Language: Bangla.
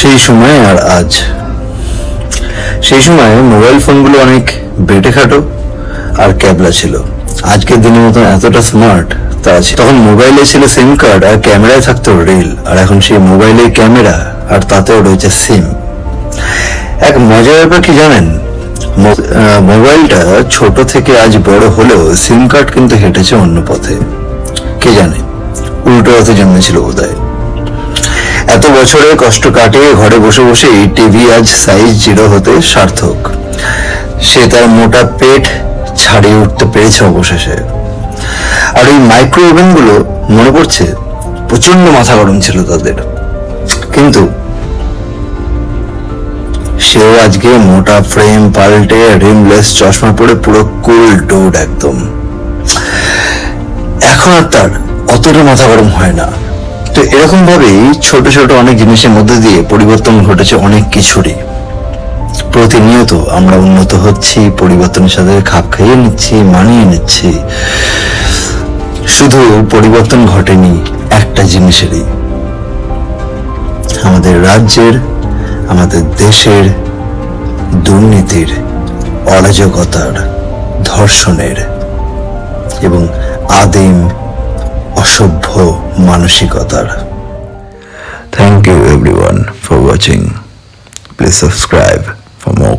সেই সময় আর আজ। সেই সময় মোবাইল ফোনগুলো অনেক বেটে খাটো আর ক্যাবলা ছিল। আজকের দিনের মতন এতটা স্মার্ট তারা ছিল। তখন মোবাইলে ছিল সিম কার্ড আর ক্যামেরায় থাকতো রিল আর এখন সেই মোবাইলে ক্যামেরা আর তাতেও রয়েছে সিম এক মজার ব্যাপার কি জানেন? মোবাইলটা ছোট থেকে আজ বড় হলেও সিম কার্ড কিন্তু হেঁটেছে অন্য পথে। কে জানে? উল্টো পথে জন্মেছিল বোধহয়। এত বছরের কষ্ট কাটিয়ে ঘরে বসে বসেই টিভি আজ সাইজ জিরো হতে সার্থক। সে তার মোটা পেট ছাড়িয়ে উঠতে পেরেছে অবশেষে। আর এই মাইক্রো গুলো মনে পড়ছে? প্রচণ্ড মাথা গরম ছিল তাদের। কিন্তু সেও আজকে মোটা ফ্রেম পাল্টে রিমলেস চশমা পরে পুরো কুল ডোড একদম। এখন আর তার অতটা মাথা গরম হয় না। তো এরকম ভাবেই ছোট ছোট অনেক জিনিসের মধ্যে দিয়ে পরিবর্তন ঘটেছে অনেক কিছুরই। প্রতিনিয়ত আমরা উন্নত হচ্ছি, পরিবর্তনের সাথে খাপ খাইয়ে নিচ্ছি, মানিয়ে নিচ্ছি। শুধু পরিবর্তন ঘটেনি, একটা জিনিসেরই। আমাদের রাজ্যের, আমাদের দেশের দুর্নীতির, অরাজকতার, ধর্ষণের এবং আদিম অসভ্য মানসিকতার। Thank you everyone for watching please subscribe for more